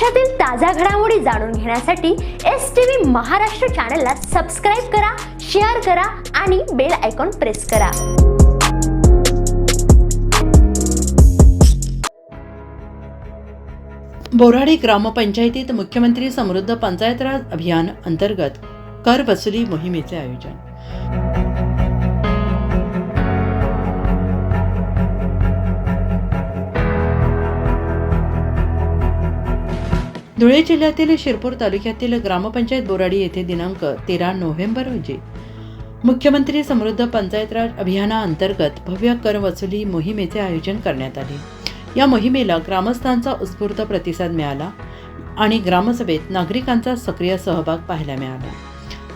महाराष्ट्रातील ताज्या घडामोडी जाणून घेण्यासाठी एस टी व्ही महाराष्ट्र चॅनलला सबस्क्राईब करा शेअर करा आणि बेल आयकॉन प्रेस करा. बोराडी ग्रामपंचायतीत मुख्यमंत्री समृद्ध पंचायत राज अभियान अंतर्गत कर वसुली मोहिमेचे आयोजन. धुळे जिल्ह्यातील शिरपूर तालुक्यातील ग्रामपंचायत बोराडी येथे दिनांक तेरा नोव्हेंबर रोजी मुख्यमंत्री समृद्ध पंचायत राज अभियानाअंतर्गत भव्य कर वसुली मोहिमेचे आयोजन करण्यात आले. या मोहिमेला ग्रामस्थांचा उत्स्फूर्त प्रतिसाद मिळाला आणि ग्रामसभेत नागरिकांचा सक्रिय सहभाग पाहायला मिळाला.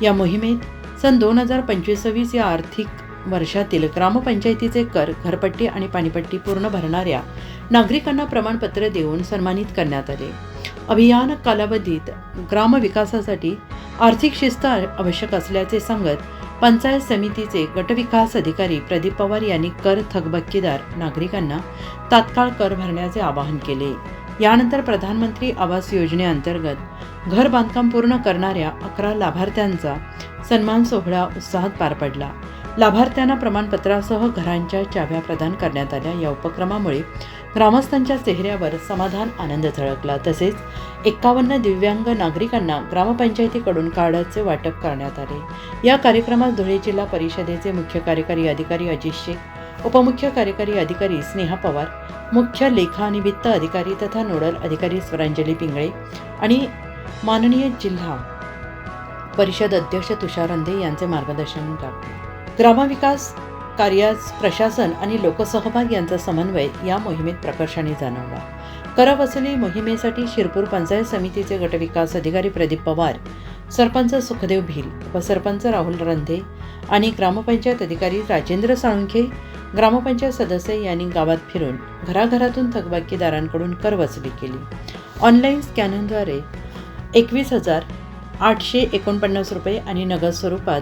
या मोहिमेत सन दोन हजार पंचवीस सव्वीस या आर्थिक वर्षातील ग्रामपंचायतीचे कर घरपट्टी आणि पाणीपट्टी पूर्ण भरणाऱ्या नागरिकांना प्रमाणपत्र देऊन सन्मानित करण्यात आले. अभियान कालावधीत ग्रामविकासासाठी आर्थिक शिस्त आवश्यक असल्याचे सांगत पंचायत समितीचे गटविकास अधिकारी प्रदीप पवार यांनी कर थकबक्कीदार नागरिकांना तात्काळ कर भरण्याचे आवाहन केले. यानंतर प्रधानमंत्री आवास योजनेअंतर्गत घर बांधकाम पूर्ण करणाऱ्या अकरा लाभार्थ्यांचा सन्मान सोहळा उत्साहात पार पडला. लाभार्थ्यांना प्रमाणपत्रासह घरांच्या चाव्या प्रदान करण्यात आल्या. या उपक्रमामुळे ग्रामस्थांच्या चेहऱ्यावर समाधान आनंद झळकला. तसेच एक्कावन्न दिव्यांग नागरिकांना ग्रामपंचायतीकडून कार्डाचे वाटप करण्यात आले. या कार्यक्रमात धुळे जिल्हा परिषदेचे मुख्य कार्यकारी अधिकारी अजित शेख उपमुख्य कार्यकारी अधिकारी स्नेहा पवार मुख्य लेखा आणि वित्त अधिकारी तथा नोडल अधिकारी स्वरांजली पिंगळे आणि माननीय जिल्हा परिषद अध्यक्ष तुषार अंधे यांचे मार्गदर्शन लाभले ग्रामविकास कार्यास प्रशासन आणि लोकसहभाग यांचा समन्वय या मोहिमेत प्रकर्षाने जाणवला. करवसुली मोहिमेसाठी शिरपूर पंचायत समितीचे गटविकास अधिकारी प्रदीप पवार सरपंच सुखदेव भिल उपसरपंच राहुल रंधे आणि ग्रामपंचायत अधिकारी राजेंद्र साळुंखे ग्रामपंचायत सदस्य यांनी गावात फिरून घराघरातून थकबाकीदारांकडून कर वसुली केली. ऑनलाईन स्कॅनरद्वारे एकवीस हजार आठशे एकोणपन्नास रुपये आणि नगद स्वरूपात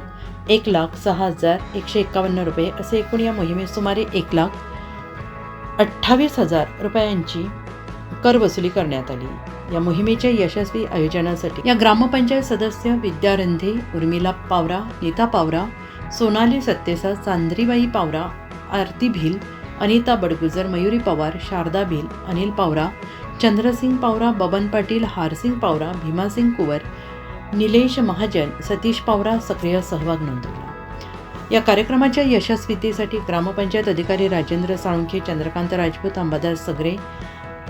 एक लाख सहा हजार एकशे एक्कावन्न रुपये असे एकूण या मोहिमेत सुमारे एक लाख अठ्ठावीस हजार रुपयांची कर वसुली करण्यात आली. या मोहिमेच्या यशस्वी आयोजनासाठी या ग्रामपंचायत सदस्य विद्या रंधे उर्मिला पावरा नीता पावरा सोनाली सत्तेसा चांद्रीबाई पावरा आरती भिल अनिता बडगुजर मयुरी पवार शारदा भिल अनिल पावरा चंद्रसिंग पावरा बबन पाटील हारसिंग पावरा भीमासिंग कुवर निलेश महाजन सतीश पावरा सक्रिय सहभाग नोंदवला. या कार्यक्रमाच्या यशस्वीतेसाठी ग्रामपंचायत अधिकारी राजेंद्र साळुंखे चंद्रकांत राजपूत अंबादास सगरे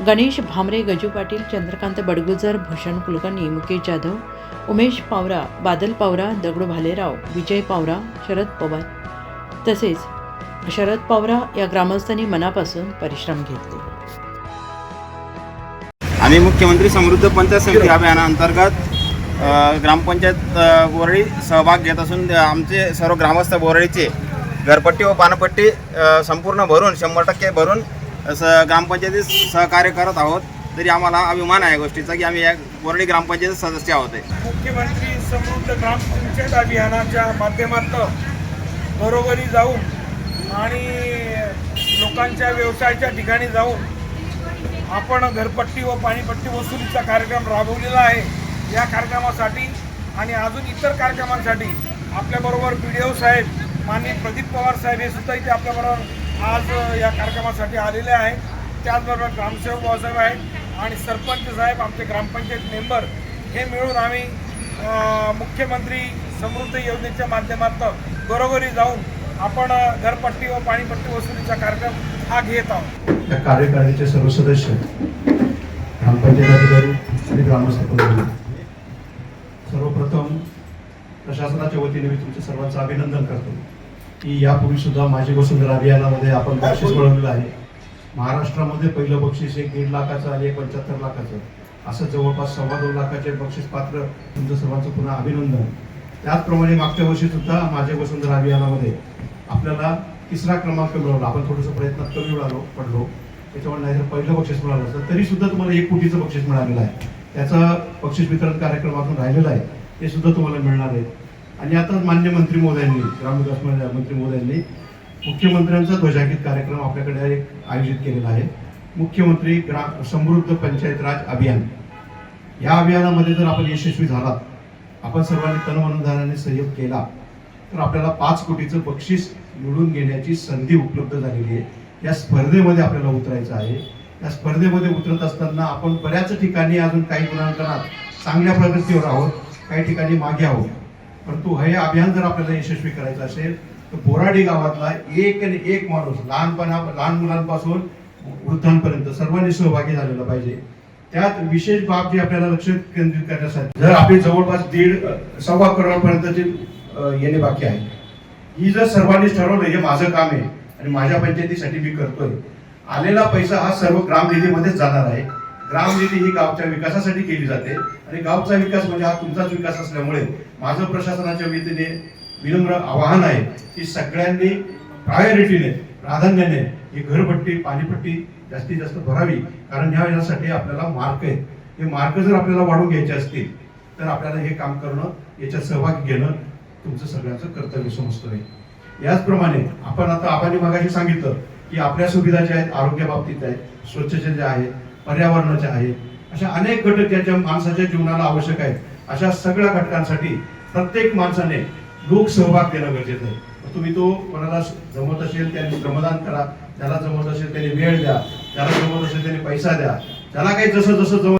गणेश भामरे गजू पाटील चंद्रकांत बडगुजर भूषण कुलकर्णी मुकेश जाधव उमेश पावरा बादल पावरा दगडू भालेराव विजय पावरा शरद पवार. तसेच शरद पावरा या ग्रामस्थांनी मनापासून परिश्रम घेतले. आम्ही मुख्यमंत्री समृद्ध पंचायत समिती अभियानाअंतर्गत ग्रामपंचायत अ, बोरळी सहभाग घेत असून आमचे सर्व ग्रामस्थ बोरळीचे घरपट्टी व पानपट्टी संपूर्ण भरून शंभर टक्के भरून असं ग्रामपंचायतीत सहकार्य करत आहोत. तरी आम्हाला अभिमान आहे गोष्टीचा की आम्ही या बोरळी ग्रामपंचायत सदस्य आहोत. मुख्यमंत्री समृद्ध ग्रामपंचायत अभियानाच्या माध्यमातून घरोघरी जाऊन आणि लोकांच्या व्यवसायाच्या ठिकाणी जाऊन आपण घरपट्टी व पाणीपट्टी वसुलीचा कार्यक्रम राबवलेला आहे. या कार्यक्रमासाठी आणि अजून इतर कार्यक्रमांसाठी आपल्याबरोबर बी डी ओ साहेब माननीय प्रदीप पवार साहेब हे सुद्धा इथे आपल्याबरोबर आज या कार्यक्रमासाठी आलेले आहे त्याचबरोबर ग्रामसेवक भाऊसाहेब आहेत आणि सरपंच साहेब आमचे ग्रामपंचायत मेंबर हे मिळून आम्ही मुख्यमंत्री समृद्ध योजनेच्या माध्यमातून घरोघरी जाऊन आपण घरपट्टी व पाणीपट्टी वसुलीचा कार्यक्रम हा घेत आहोत. या कार्यकारिणीचे सर्व सदस्य ग्रामपंचायत अधिकारी आणि ग्रामस्थ सर्वप्रथम प्रशासनाच्या वतीने मी तुमच्या सर्वांचं अभिनंदन करतो. की यापूर्वी सुद्धा माझी वसुंधरा अभियानामध्ये आपण बक्षीस मिळवलेलं आहे. महाराष्ट्रामध्ये पहिलं बक्षीस एक दीड लाखाचं आणि एक पंच्याहत्तर लाखाचं. असं जवळपास सव्वा दोन लाखाचे बक्षीस पात्र तुमचं सर्वांचं पुन्हा अभिनंदन. त्याचप्रमाणे मागच्या वर्षी सुद्धा माझे वसुंधरा अभियानामध्ये आपल्याला तिसरा क्रमांक मिळवला आपण थोडंसं प्रयत्न कमी मिळालो पडलो. त्याच्यामुळे नाहीतर पहिलं बक्षीस मिळालं असतं. तरी सुद्धा तुम्हाला एक कोटीचं बक्षीस मिळालेलं आहे. त्याचा बक्षीस वितरण कार्यक्रमातून राहिलेला आहे ते सुद्धा तुम्हाला मिळणार आहे. आणि आता मान्य मंत्री महोदयांनी ग्रामविकास मंत्री मोदयांनी मुख्यमंत्र्यांचा ध्वजांकित कार्यक्रम आपल्याकडे एक आयोजित केलेला आहे. मुख्यमंत्री ग्रा समृद्ध पंचायत राज अभियान. या अभियानामध्ये जर आपण यशस्वी झालात आपण सर्वांनी तनमनधानाने सहयोग केला तर आपल्याला पाच कोटीचं बक्षीस निवडून घेण्याची संधी उपलब्ध झालेली आहे. या स्पर्धेमध्ये आपल्याला उतरायचं आहे. या स्पर्धेमध्ये उतरत असताना आपण बऱ्याच ठिकाणी अजून काही गुणांकनात चांगल्या प्रगतीवर आहोत काही ठिकाणी मागे आहोत. परंतु हे अभियान जर आपल्याला यशस्वी करायचं असेल तर बोराडी गावातला एक आणि एक माणूस लहानपणा लहान मुलांपासून वृद्धांपर्यंत सर्वांनी सहभागी झालेला पाहिजे. त्यात विशेष बाब जी आपल्याला लक्ष केंद्रित करण्यासाठी जर आपली जवळपास दीड सव्वा करोडपर्यंतची येणे बाकी आहे. ही जर सर्वांनीच ठरवलं हे माझं काम आहे आणि माझ्या पंचायतीसाठी मी करतोय आलेला पैसा हा सर्व ग्राम निधीमध्येच जाणार आहे. ग्राम निधी ही गावच्या विकासासाठी केली जाते. आणि गावचा विकास म्हणजे हा तुमचाच विकास असल्यामुळे माझं प्रशासनाच्या वतीने विनम्र आवाहन आहे की सगळ्यांनी प्रायोरिटीने प्राधान्याने ही घरपट्टी पाणीपट्टी जास्तीत जास्त भरावी. कारण ह्या यासाठी आपल्याला मार्क आहेत. हे मार्क जर आपल्याला वाढून घ्यायचे असतील तर आपल्याला हे काम करणं याच्यात सहभाग घेणं तुमचं सगळ्यांचं कर्तव्य समजतोय याचप्रमाणे आपण आता आपण मागाशी सांगितलं की आपल्या सुविधा ज्या आहेत आरोग्याबाबतीत आहेत स्वच्छतेच्या ज्या आहेत पर्यावरणाच्या आहेत अशा अनेक घटक ज्याच्या माणसाच्या जीवनाला आवश्यक आहेत. अशा सगळ्या घटकांसाठी प्रत्येक माणसाने लोक सहभाग देणं गरजेचं आहे. तुम्ही तो कोणाला जमत असेल त्यांनी श्रमदान करा. ज्याला जमत असेल त्याने वेळ द्या. त्याला जमत असेल त्याने पैसा द्या. ज्याला काही जसं जसं जमत